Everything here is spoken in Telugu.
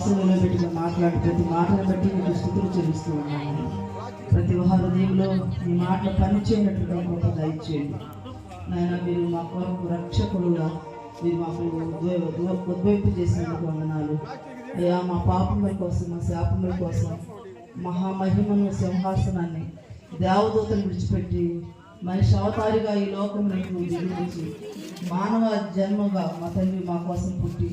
వాక్యంలో పెట్టి మాట్లాడి ప్రతి మాటను బట్టి నీకు స్థుతులు చెల్లిస్తూ ఉన్నాను. ప్రతి హృదయంలో మీ మాటలు పనిచేయనట్టుగా గొప్ప దయచేయండి. నాయన మీరు మా కొరకు రక్షకుడుగా మీరు మాకు ఉద్వే- ఉద్వ- ఉద్వైపు చేసినందుకు వందనాలు. అయ్యా మా పాపముల కోసం మా శాపముల కోసం మహామహిమను సింహాసనాన్ని దేవదూతను విడిచిపెట్టి మనిషి అవతారిగా ఈ లోకంలో దిగురించి మానవ జన్మగా మా తల్లి మా కోసం పుట్టి